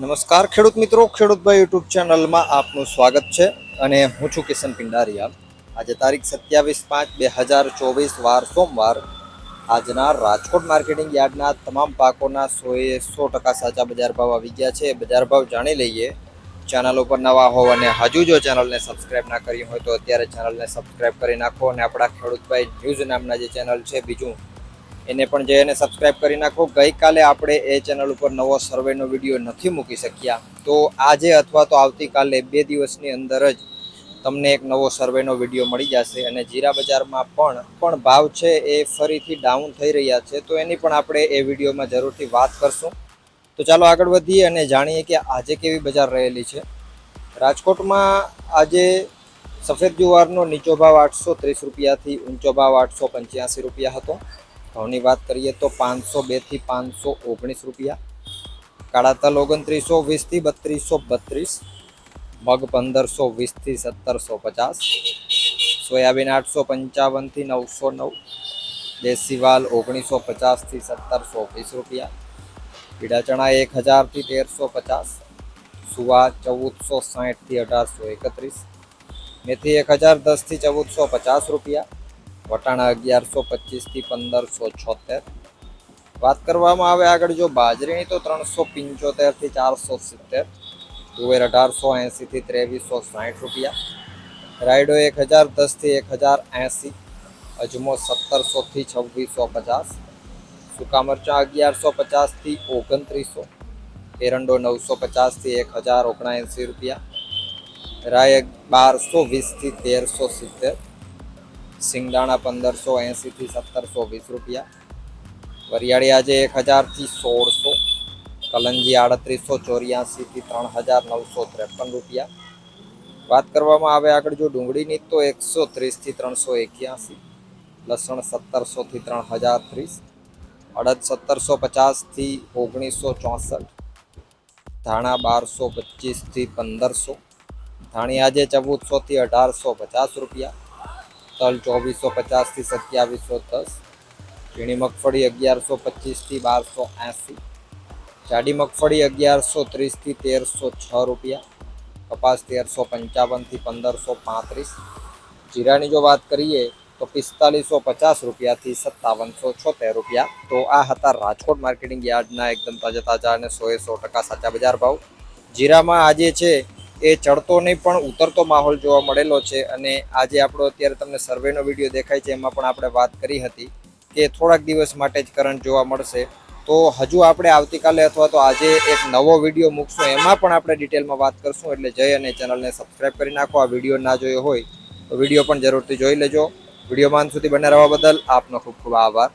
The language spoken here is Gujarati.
નમસ્કાર ખેડૂત મિત્રો ખેડૂતભાઈ યુટ્યુબ ચેનલમાં આપનું સ્વાગત છે અને હું છું કિશન પિંડારિયા. આજે તારીખ સત્યાવીસ પાંચ બે હજાર ચોવીસ, વાર સોમવાર. આજના રાજકોટ માર્કેટિંગ યાર્ડના તમામ પાકોના સોએ સો ટકા સાચા બજાર ભાવ આવી ગયા છે. બજાર ભાવ જાણી લઈએ. ચેનલ ઉપર નવા હોવ અને હજુ જો ચેનલને સબસ્ક્રાઈબ ના કરી હોય તો અત્યારે ચેનલને સબસ્ક્રાઈબ કરી નાખો અને આપણા ખેડૂતભાઈ ન્યૂઝ નામના જે ચેનલ છે, બીજું એને પણ જઈને સબસ્ક્રાઇબ કરી નાખો. ગઈકાલે આપણે એ ચેનલ ઉપર નવો સર્વેનો વીડિયો નથી મૂકી શક્યા. તો આજે અથવા તો આવતીકાલે બે દિવસની અંદર જ તમને એક નવો સર્વેનો વીડિયો મળી જશે અને જીરા બજારમાં પણ પણ ભાવ છે એ ફરીથી ડાઉન થઈ રહ્યા છે. તો એની પણ આપણે એ વિડીયોમાં જરૂરથી વાત કરશું. તો ચાલો આગળ વધીએ અને જાણીએ કે આજે કેવી બજાર રહેલી છે. રાજકોટમાં આજે સફેદ જુવારનો નીચો ભાવ આઠસો ત્રીસ રૂપિયાથી ઊંચો ભાવ આઠસો પંચ્યાસી રૂપિયા હતો. ઘઉંની વાત કરીએ તો પાંચસો બેથી પાંચસો ઓગણીસ રૂપિયા. કાળા તલ ઓગણત્રીસો વીસથી બત્રીસો બત્રીસ. મગ પંદરસો વીસથી સત્તરસો પચાસ. સોયાબીન આઠસો પંચાવનથી નવસો નવ. દેશી વાલ ઓગણીસો પચાસથી સત્તરસો વીસ રૂપિયા. પીળા ચણા એક હજારથી તેરસો પચાસ. સુવા ચૌદસો સાહીઠથી અઢારસો એકત્રીસ. મેથી એક હજાર દસથી ચૌદસો પચાસ રૂપિયા. વટાણા અગિયારસો પચીસથી પંદરસો છોતેર. વાત કરવામાં આવે આગળ જો બાજરીની તો ત્રણસો પંચોતેરથી ચારસો સિત્તેર. તુવેર અઢારસો એંસીથી ત્રેવીસો સાઠ રૂપિયા. રાયડો એક હજાર દસથી એક હજાર એંસી અજમો સત્તરસોથી છવ્વીસો પચાસ. સૂકા મરચાં અગિયારસો પચાસથી ઓગણત્રીસો. એરંડો નવસો પચાસથી એક હજાર ઓગણએંસી રૂપિયા. રાય બારસો વીસથી તેરસો સિત્તેર. સિંગદાણા પંદરસો એંસીથી સત્તરસો વીસ રૂપિયા. વરિયાળી આજે એક હજારથી સોળસો, કલંજી આડત્રીસો, ચોર્યાસીથી ત્રણ હજાર નવસો ત્રેપન રૂપિયા. વાત કરવામાં આવે આગળ, જો ડુંગળીની તો એકસો ત્રીસથી ત્રણસો એક્યાસી, લસણ સત્તરસોથી ત્રણ હજાર ત્રીસ, અડદ સત્તરસો પચાસથી ઓગણીસો ચોસઠ, ધાણા બારસો પચીસથી પંદરસો, ધાણી આજે ચૌદસોથી અઢારસો પચાસ રૂપિયા. તલ ચોવીસો પચાસથી સત્યાવીસો દસ. ઝીણી મગફળી અગિયારસો પચીસથી બારસો એંસી. જાડી મગફળી અગિયારસો ત્રીસથી તેરસો છ રૂપિયા. કપાસ તેરસો પંચાવનથી પંદરસો પાંત્રીસ. જીરાની જો વાત કરીએ તો પિસ્તાલીસો પચાસ રૂપિયાથી સત્તાવનસો છોતેર રૂપિયા. તો આ હતા રાજકોટ માર્કેટિંગ યાર્ડના એકદમ તાજા તાજા અને સોએ સો ટકા સાચા બજાર ભાવ. જીરામાં આજે છે એ ચડતો નહીં, પણ ઉતરતો માહોલ જોવા મળેલો છે. અને આજે આપણો અત્યારે તમને સર્વેનો વીડિયો દેખાય છે, એમાં પણ આપણે વાત કરી હતી કે થોડાક દિવસ માટે જ કરંટ જોવા મળશે. તો હજુ આપણે આવતીકાલે અથવા તો આજે એક નવો વીડિયો મૂકશું, એમાં પણ આપણે ડિટેલમાં વાત કરશું. એટલે જઈ અને ચેનલને સબસ્ક્રાઈબ કરી નાખો. આ વીડિયો ના જોયો હોય તો વીડિયો પણ જરૂરથી જોઈ લેજો. વિડીયોમાં સુધી બને રહેવા બદલ આપનો ખૂબ ખૂબ આભાર.